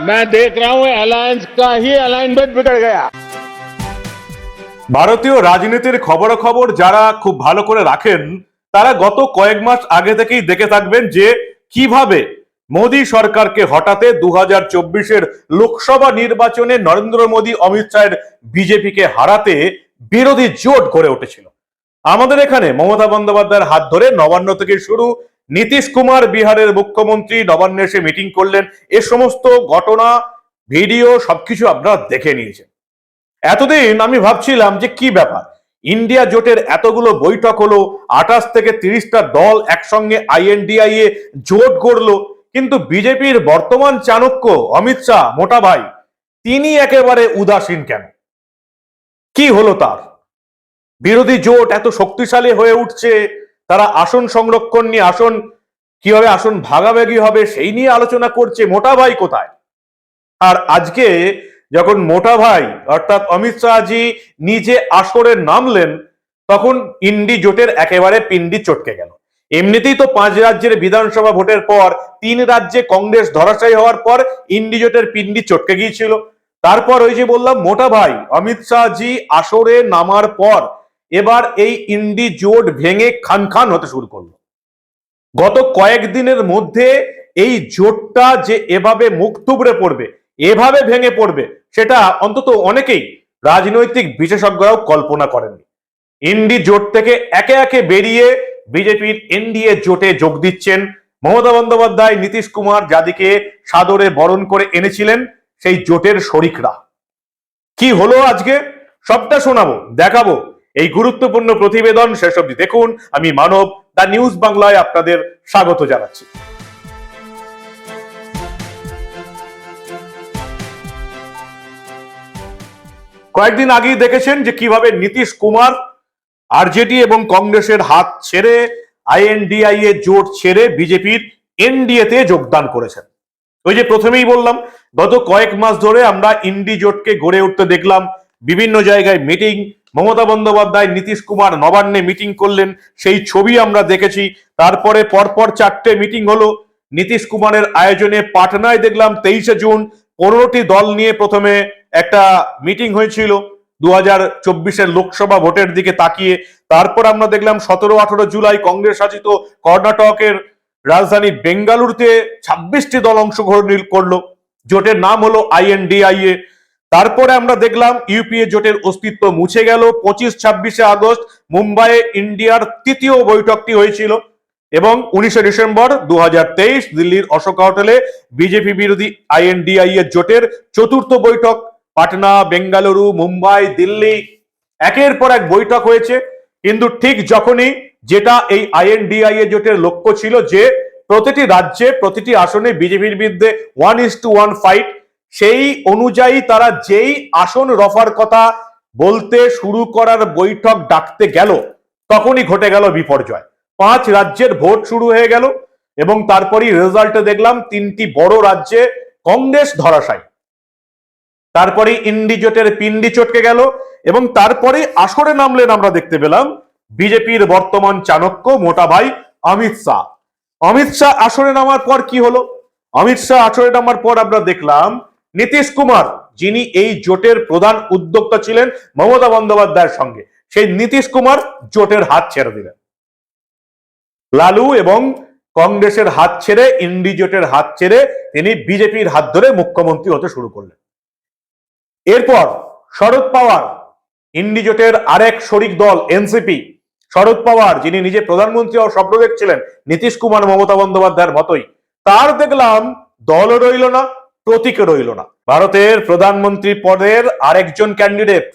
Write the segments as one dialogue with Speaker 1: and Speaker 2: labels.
Speaker 1: मैं देख रहा हूं अलायंस का ही अलाइनमेंट बिगड़ गया
Speaker 2: ভারতীয় রাজনীতির খবরাখবর যারা খুব ভালো করে রাখেন তারা গত কয়েক মাস আগে থেকেই দেখে থাকবেন যে কিভাবে মোদী সরকারকে হটাতে দু হাজার চব্বিশের লোকসভা নির্বাচনে নরেন্দ্র মোদী অমিত শাহের বিজেপিকে হারাতে বিরোধী জোট গড়ে উঠেছিল আমাদের এখানে মমতা বন্দ্যোপাধ্যায়ের হাত ধরে নবান্ন থেকে শুরু নীতিশ কুমার বিহারের মুখ্যমন্ত্রী নবান্নে এসে মিটিং করলেন। এ সমস্ত ঘটনা ভিডিও সবকিছু আপনারা দেখে নিয়েছেন। এতদিন আমি ভাবছিলাম যে কি ব্যাপার? ইন্ডিয়া জোটের এতগুলো বৈঠক হলো, আঠাশ থেকে তিরিশটা দল একসঙ্গে আইএনডিআই এ জোট গড়লো, কিন্তু বিজেপির বর্তমান চাণক্য অমিত শাহ, মোটা ভাই, তিনি একেবারে উদাসীন কেন? কি হলো তার? বিরোধী জোট এত শক্তিশালী হয়ে উঠছে তারা আসন সংরক্ষণ নিয়ে আসন, কীভাবে আসন ভাগাভাগি হবে সেই নিয়ে আলোচনা করছে মোটা ভাই কোথায়? আর আজকে যখন মোটা ভাই, অর্থাৎ অমিত শাহজি নিজে আসরে নামলেন, তখন ইন্ডি জোটের একেবারে পিন্ডি চটকে গেল। এমনিতেই তো পাঁচ রাজ্যের বিধানসভা ভোটের পর, তিন রাজ্যে কংগ্রেস ধরাশায়ী হওয়ার পর ইন্ডি জোটের পিন্ডি চটকে গিয়েছিল। তারপর ওই যে বললাম, মোটা ভাই, অমিত শাহজি আসরে নামার পর এবার এই ইন্ডি জোট ভেঙে খান খান হতে শুরু করল। গত কয়েকদিনের মধ্যে এই জোটটা যে এভাবে মুখ থুবড়ে পড়বে, এভাবে ভেঙে পড়বে, সেটা অন্তত অনেকেই রাজনৈতিক বিশেষজ্ঞরাও কল্পনা করেননি। ইন্ডি জোট থেকে একে একে বেরিয়ে বিজেপির এনডিএ জোটে যোগ দিচ্ছেন। মমতা বন্দ্যোপাধ্যায়, নীতিশ কুমার যাদিকে সাদরে বরণ করে এনেছিলেন, সেই জোটের শরিকরা। কি হলো আজকে? সবটা শোনাবো, দেখাবো এই গুরুত্বপূর্ণ প্রতিবেদন শেষ অবধি দেখুন। আমি মানব দা নিউজ বাংলায় আপনাদের স্বাগত জানাচ্ছি। কয়েকদিন আগেই দেখেছেন যে কীভাবে নীতিশ কুমার, আরজেডি এবং কংগ্রেসের হাত ছেড়ে, আইএনডিআই এ জোট ছেড়ে বিজেপির এনডিএ তে যোগদান করেছেন। ওই যে প্রথমেই বললাম, গত কয়েক মাস ধরে আমরা ইন্ডি জোটকে গড়ে উঠতে দেখলাম, বিভিন্ন জায়গায় মিটিং মমতা বন্দ্যোপাধ্যায়, নীতিশ কুমার নবান্নে মিটিং করলেন, সেই ছবি আমরা দেখেছি। তারপরে পরপর চারটে মিটিং হলো। নীতিশ কুমারের আয়োজনে পাটনায় দেখলাম তেইশে জুন পনেরোটি দল নিয়ে প্রথমে একটা মিটিং হয়েছিল। দু হাজার চব্বিশের লোকসভা ভোটের দিকে তাকিয়ে। তারপর আমরা দেখলাম সতেরো, আঠেরো জুলাই কংগ্রেস শাসিত কর্ণাটকের রাজধানী বেঙ্গালুরুতে ছাব্বিশটি দল অংশগ্রহণ করল। জোটের নাম হলো আইএনডিআইএ তারপরে আমরা দেখলাম ইউপিএ জোটের অস্তিত্ব মুছে গেল। পঁচিশ, ছাব্বিশে আগস্ট মুম্বাইয়ে ইন্ডিয়ার তৃতীয় বৈঠকটি হয়েছিল এবং উনিশে ডিসেম্বর দু হাজার তেইশ দিল্লির অশোকা হোটেলে বিজেপি বিরোধী আইএনডিআই এর জোটের চতুর্থ বৈঠক। পাটনা, বেঙ্গালুরু, মুম্বাই, দিল্লি একের পর এক বৈঠক হয়েছে। কিন্তু ঠিক যখনই যেটা এই আইএনডিআই এর জোটের লক্ষ্য ছিল যে প্রতিটি রাজ্যে, প্রতিটি আসনে বিজেপির বিরুদ্ধে one is to one fight সেই অনুযায়ী তারা যেই আসন রফার কথা বলতে শুরু করার বৈঠক ডাকতে গেল, তখনই ঘটে গেল বিপর্যয়। পাঁচ রাজ্যের ভোট শুরু হয়ে গেল এবং তারপরই রেজাল্টে দেখলাম তিনটি বড় রাজ্যে কংগ্রেস ধরাশায়ী। তারপরে ইন্ডি জোটের পিন্ডি চটকে গেল এবং তারপরে আসরে নামলেন আমরা দেখতে পেলাম বিজেপির বর্তমান চাণক্য মোটা ভাই অমিত শাহ। অমিত শাহ আসরে নামার পর কি হলো? অমিত শাহ আসরে নামার পর আমরা দেখলাম নীতিশ কুমার, যিনি এই জোটের প্রধান উদ্যোক্তা ছিলেন মমতা বন্দ্যোপাধ্যায়ের সঙ্গে, সেই নীতিশ কুমার জোটের হাত ছেড়ে দিলেন। লালু এবং কংগ্রেসের হাত ছেড়ে ইন্ডি জোটের হাত ছেড়ে তিনি বিজেপির হাত ধরে মুখ্যমন্ত্রী হতে শুরু করলেন। এরপর শরদ পাওয়ার ইন্ডি জোটের আরেক শরিক দল, এনসিপি। শরদ পাওয়ার, যিনি নিজে প্রধানমন্ত্রী ও স্বপ্ন দেখছিলেন, নীতিশ কুমার মমতা বন্দ্যোপাধ্যায়ের মতোই। তার দেখলাম দলও রইল না প্রতীকও রইল না। ভারতের প্রধানমন্ত্রী পদের আরেকজন ক্যান্ডিডেট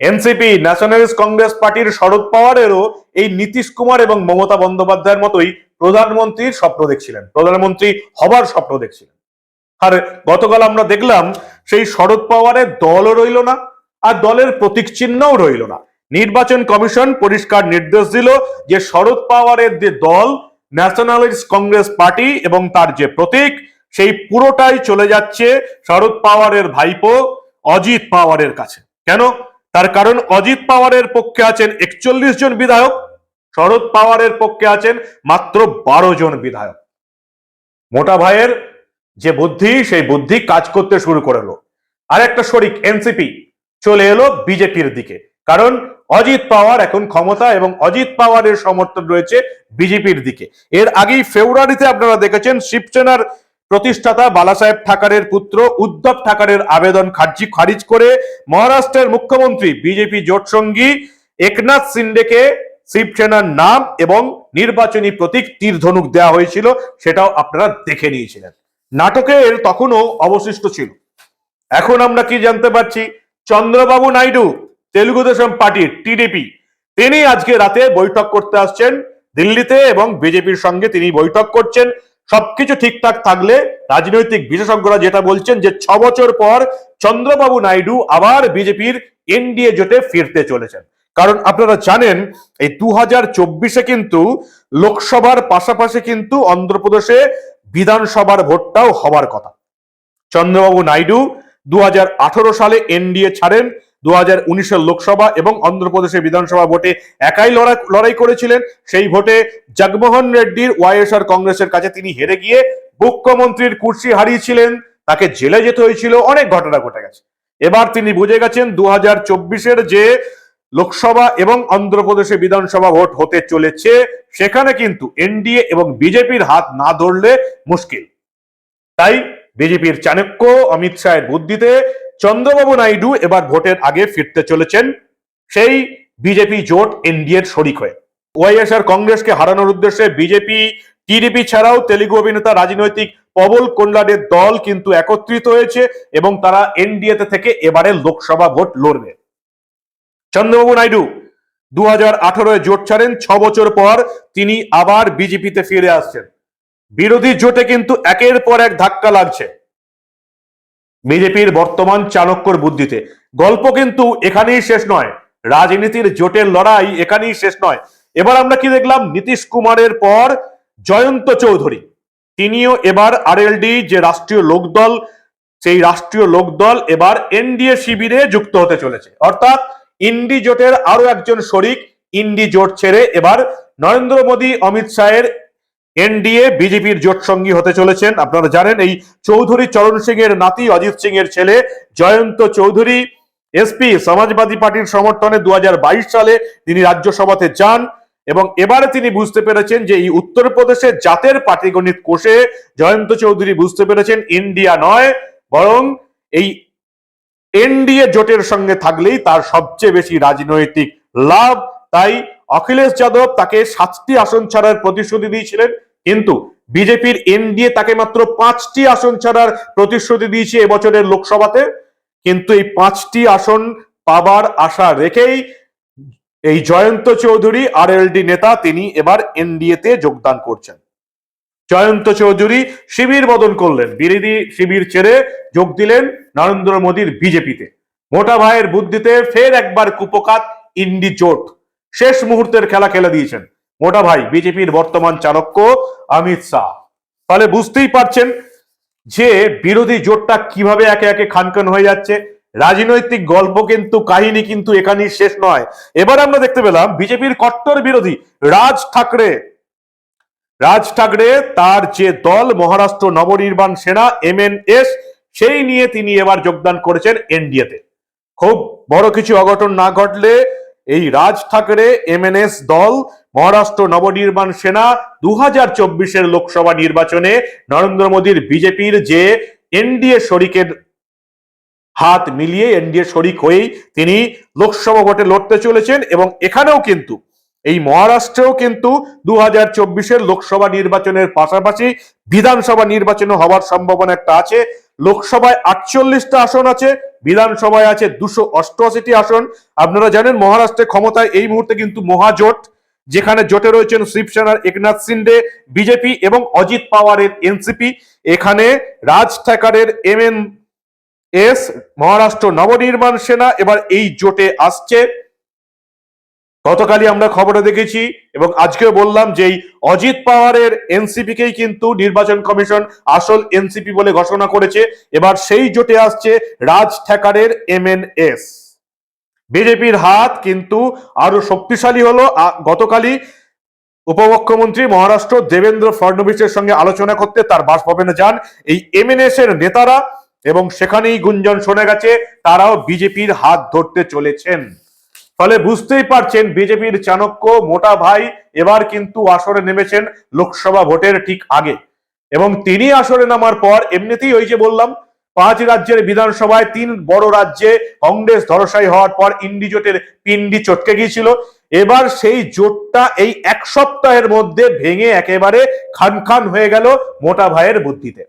Speaker 2: এনসিপি ন্যাশনালিস্ট কংগ্রেস পার্টির শরদ পাওয়ারেরও এই নীতিশ কুমার এবং মমতা বন্দ্যোপাধ্যায়ের মতোই প্রধানমন্ত্রীর স্বপ্ন দেখছিলেন, প্রধানমন্ত্রী হবার স্বপ্ন দেখছিলেন। আর গতকাল আমরা দেখলাম সেই শরদ পাওয়ারের দলও রইল না, আর দলের প্রতীক চিহ্নও রইল না। নির্বাচন কমিশন পরিষ্কার নির্দেশ দিল যে শরদ পাওয়ারের যে দল ন্যাশনালিস্ট কংগ্রেস পার্টি এবং তার যে প্রতীক সেই পুরোটাই চলে যাচ্ছে শরদ পাওয়ারের ভাইপো অজিত পাওয়ারের কাছে। কেন? তার কারণ অজিত পাওয়ারের পক্ষে আছেন একচল্লিশ জন বিধায়ক শরদ পাওয়ারের পক্ষে আছেন মাত্র বারো জন বিধায়ক। মোটা ভাইয়ের যে বুদ্ধি, সেই বুদ্ধি কাজ করতে শুরু করল আর একটা শরিক, এনসিপি, চলে এলো বিজেপির দিকে। কারণ অজিত পাওয়ার এখন ক্ষমতা এবং অজিত পাওয়ারের সমর্থন রয়েছে বিজেপির দিকে। এর আগেই ফেব্রুয়ারিতে আপনারা দেখেছেন শিবসেনার প্রতিষ্ঠাতা বালাসাহেব ঠাকারের পুত্র উদ্ধব ঠাকারের আবেদন খারিজ খারিজ করে মহারাষ্ট্রের মুখ্যমন্ত্রী বিজেপি জোটসঙ্গী একনাথ সিন্ডেকে শিবসেনার নাম এবং নির্বাচনী প্রতীক তীর ধনুক দেওয়া হয়েছিল, সেটাও আপনারা দেখে নিয়েছিলেন। নাটকের তখনও অবশিষ্ট ছিল। এখন আমরা কি জানতে পারছি? চন্দ্রবাবু নাইডু, তেলুগু দেশম পার্টির টিডিপি, তিনি আজকে রাতে বৈঠক করতে আসছেন। দিল্লিতে এবং বিজেপির সঙ্গে তিনি বৈঠক করছেন। সবকিছু ঠিকঠাক থাকলে রাজনৈতিক বিশেষজ্ঞরা যেটা বলছেন যে ছ বছর পর চন্দ্রবাবু নাইডু আবার বিজেপির এনডিএ জোটে ফিরতে চলেছেন। কারণ আপনারা জানেন, এই দু হাজার চব্বিশে কিন্তু লোকসভার পাশাপাশি কিন্তু অন্ধ্রপ্রদেশে বিধানসভার ভোটটাও হবার কথা। চন্দ্রবাবু নাইডু দু হাজার আঠারো সালে এনডিএ ছাড়েন দু হাজার লোকসভা এবং অন্ধ্রপ্রদেশের বিধানসভা ভোটে একাই লড়াই লড়াই করেছিলেন। সেই ভোটে জগমোহন রেড্ডির ওয়াইএসআর কংগ্রেসের কাছে তিনি হেরে গিয়ে মুখ্যমন্ত্রীর কুর্সি হারিয়েছিলেন। তাকে জেলে যেতে হয়েছিল। অনেক ঘটনা ঘটে গেছে। এবার তিনি বুঝে গেছেন দু হাজার যে লোকসভা এবং অন্ধ্রপ্রদেশে বিধানসভা ভোট হতে চলেছে, সেখানে কিন্তু এনডিএ এবং বিজেপির হাত না ধরলে মুশকিল। তাই বিজেপির চাণক্য অমিত শাহের বুদ্ধিতে চন্দ্রবাবু নাইডু এবার ভোটের আগে ফিরতে চলেছেন সেই বিজেপি জোট এনডিএর শরিক হয়ে। ওয়াইএসআর কংগ্রেসকে হারানোর উদ্দেশ্যে বিজেপি টিডিপি ছাড়াও তেলুগু অভিনেতা, রাজনৈতিক পবল কল্যাণের দল কিন্তু একত্রিত হয়েছে এবং তারা এনডিএতে থেকে এবারে লোকসভা ভোট লড়বে। চন্দ্রবাবু নাইডু দু হাজার আঠারোয় জোট ছাড়েন, ছ বছর পর তিনি আবার বিজেপিতে ফিরে আসছেন। বিরোধী জোটে কিন্তু একের পর এক ধাক্কা লাগছে। বিজেপির বর্তমান চাণক্যর বুদ্ধিতে। গল্প কিন্তু এখানেই শেষ নয়। রাজনীতির জোটের লড়াই এখানেই শেষ নয়। এবার আমরা কি দেখলাম? নীতিশ কুমারের পর জয়ন্ত চৌধুরী। তিনিও এবার আরএলডি যে রাষ্ট্রীয় লোকদল, সেই রাষ্ট্রীয় লোকদল এবার এনডিএ শিবিরে যুক্ত হতে চলেছে। অর্থাৎ ইন্ডি জোটের আরও একজন শরিক, ইন্ডি জোট ছেড়ে এবার নরেন্দ্র মোদী, অমিত শাহের এনডিএ, বিজেপির জোট সঙ্গী হতে চলেছেন। আপনারা জানেন, এই চৌধুরী চরণ সিং এর নাতি অজিত সিং এর ছেলে জয়ন্ত চৌধুরী, এসপি সমাজবাদী পার্টির সমর্থনে দু হাজার বাইশ সালে তিনি রাজ্যসভাতে যান এবং এবারে তিনি বুঝতে পেরেছেন যে এই উত্তরপ্রদেশে জাতের পাটিগণিত কোষে জয়ন্ত চৌধুরী বুঝতে পেরেছেন ইন্ডিয়া নয়, বরং এই এনডিএ জোটের সঙ্গে থাকলেই তার সবচেয়ে বেশি রাজনৈতিক লাভ। তাই অখিলেশ যাদব তাকে সাতটি আসন ছাড়ার প্রতিশ্রুতি দিয়েছিলেন, কিন্তু বিজেপির এনডিএ তাকে মাত্র পাঁচটি আসন ছাড়ার প্রতিশ্রুতি দিয়েছে এবছরের লোকসভাতে। কিন্তু এই পাঁচটি আসন পাবার আশা রেখেই এই জয়ন্ত চৌধুরী আর নেতা তিনি এবার এনডিএ তে যোগদান করছেন। জয়ন্ত চৌধুরী শিবির বদল করলেন, বিরোধী শিবির ছেড়ে যোগ দিলেন নরেন্দ্র মোদীর বিজেপিতে। মোটা ভাইয়ের বুদ্ধিতে ফের একবার কুপকাত, ইন্ডি জোট শেষ মুহূর্তের খেলা খেলে দিয়েছেন। মোটা ভাই, বিজেপির বর্তমান চাণক্য অমিত শাহ। তাহলে বুঝতেই পারছেন যে বিরোধী জোটটা কীভাবে একে একে খানখান হয়ে যাচ্ছে। রাজনৈতিক গল্প কিন্তু, কাহিনী কিন্তু এখানেই শেষ নয়। এবার আমরা দেখতে পেলাম বিজেপির কট্টর বিরোধী রাজ ঠাকরে। রাজ ঠাকরে তার যে দল, মহারাষ্ট্র নবনির্বাণ সেনা, এমএনএস, সেই নিয়ে তিনি এবার যোগদান করেছেন এনডিএতে। খুব বড় কিছু অঘটন না ঘটলে এই রাজ ঠাকরে এমএনএস দল, মহারাষ্ট্র নবনির্মাণ সেনা দু হাজার চব্বিশের লোকসভা নির্বাচনে নরেন্দ্র মোদীর বিজেপির যে এনডিএ শরিকের হাত মিলিয়ে এনডিএ শরিক হয়েই তিনি লোকসভা ভোটে লড়তে চলেছেন এবং এখানেও কিন্তু, এই মহারাষ্ট্রেও কিন্তু দু হাজার চব্বিশের লোকসভা নির্বাচনের পাশাপাশি বিধানসভা নির্বাচনে হওয়ার সম্ভাবনা একটা আছে। লোকসভায় আটচল্লিশটা আসন আছে, বিধানসভায় আছে দুশো অষ্টআশিটি আসন। আপনারা জানেন মহারাষ্ট্রে ক্ষমতায় এই মুহূর্তে কিন্তু মহাজোট, যেখানে জোটে রয়েছেন শিবসেনার একনাথ সিন্ডে, বিজেপি এবং অজিত পাওয়ারের এনসিপি। এখানে Raj ঠাকারের M N S Maharashtra Navnirman Sena এবার এই জোটে আসছে। গতকালই আমরা খবরে দেখেছি এবং আজকে বললাম যে অজিত পাওয়ারের এনসিপি কেই কিন্তু নির্বাচন কমিশন আসল এনসিপি বলে ঘোষণা করেছে। এবার সেই জোটে আসছে রাজ ঠেকারের এমএনএস। বিজেপির হাত কিন্তু আরও শক্তিশালী হলো। গতকালই উপমুখ্যমন্ত্রী মহারাষ্ট্র দেবেন্দ্র ফডনবিসের সঙ্গে আলোচনা করতে তার বাসভবনে যান। এই এমএনএস এর নেতারা এবং সেখানেই গুঞ্জন শোনা গেছে, তারাও বিজেপির হাত ধরতে চলেছেন। ফলে বুঝতেই পারছেন বিজেপির চাণক্য মোটা ভাই এবার কিন্তু আসরে নেমেছেন লোকসভা ভোটের ঠিক আগে এবং তিনি আসরে নামার পর এমনিতেই ওই যে বললাম পাঁচ রাজ্যের বিধানসভায় তিন বড় রাজ্যে কংগ্রেস ধরসাই হওয়ার পর ইন্ডি জোটের পিন্ডি চটকে গিয়েছিল এবার সেই জোটটা এই এক সপ্তাহের মধ্যে ভেঙে একেবারে খান খান হয়ে গেল মোটা ভাইয়ের বুদ্ধিতে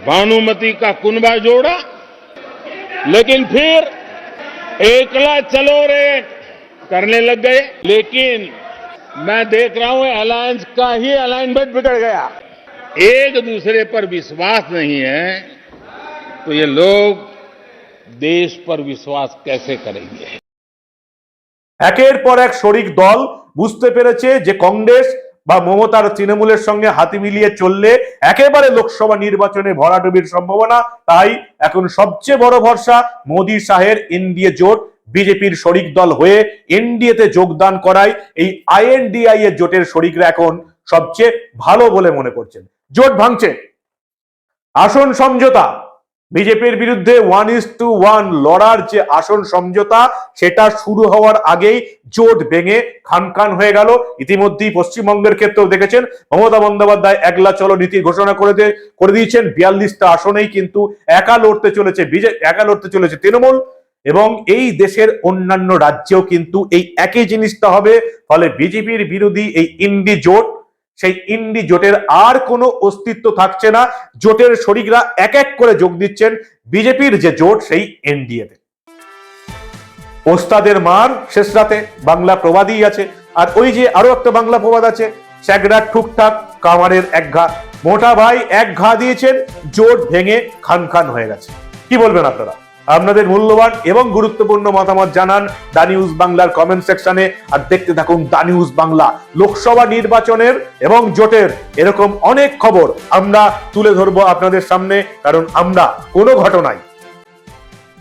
Speaker 1: भानुमति का कुनबा जोड़ा लेकिन फिर एकला चलो रे करने लग गए लेकिन मैं देख रहा हूं अलायंस का ही अलाइनमेंट बिगड़ गया एक दूसरे पर विश्वास नहीं है तो ये लोग देश पर विश्वास कैसे करेंगे
Speaker 2: একের পর এক শরিক দল বুঝতে পেরেছে যে কংগ্রেস বা মমতার তৃণমূলের সঙ্গে হাতি মিলিয়ে চললে একেবারে লোকসভা নির্বাচনে ভরাডুবির সম্ভাবনা তাই এখন সবচেয়ে বড় ভরসা মোদী শাহের এনডিএ জোট বিজেপির শরিক দল হয়ে এনডিএতে যোগদান করায় এই আইএনডিআই এর জোটের শরিকরা এখন সবচেয়ে ভালো বলে মনে করছেন। জোট ভাঙছে। আসন সমঝোতা। বিজেপির বিরুদ্ধে ওয়ান ইস টু ওয়ান লড়ার যে আসন সমঝোতা, সেটা শুরু হওয়ার আগেই জোট ভেঙে খান খান হয়ে গেল। ইতিমধ্যেই পশ্চিমবঙ্গের ক্ষেত্রেও দেখেছেন, মমতা বন্দ্যোপাধ্যায় একলা চলো নীতি ঘোষণা করে দিয়ে করে দিয়েছেন। বিয়াল্লিশটা আসনেই কিন্তু একা লড়তে চলেছে বিজেপি একা লড়তে চলেছে তৃণমূল। এবং এই দেশের অন্যান্য রাজ্যেও কিন্তু এই একই জিনিসটা হবে। ফলে বিজেপির বিরোধী এই ইন্ডি জোট, সেই ইন্ডি জোটের আর কোনো অস্তিত্ব থাকছে না। জোটের শরিকরা এক এক করে যোগ দিচ্ছেন বিজেপির যে জোট, সেই এনডিএতে। ওস্তাদের মার শেষ রাতে বাংলা প্রবাদই আছে। আর ওই যে আরও একটা বাংলা প্রবাদ আছে স্যাগরা ঠুকঠাক কামারের এক ঘা। মোটা ভাই এক ঘা দিয়েছেন, জোট ভেঙে খান খান হয়ে গেছে। কি বলবেন আপনারা? আপনাদের মূল্যবান এবং গুরুত্বপূর্ণ মতামত জানান দা নিউজ বাংলার কমেন্ট সেকশনে আর দেখতে থাকুন দা নিউজ বাংলা লোকসভা নির্বাচনের এবং জোটের এরকম অনেক খবর আমরা তুলে ধরবো আপনাদের সামনে, কারণ আমরা কোনো ঘটনায়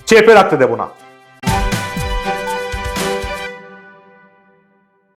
Speaker 2: চেপে রাখতে দেব না।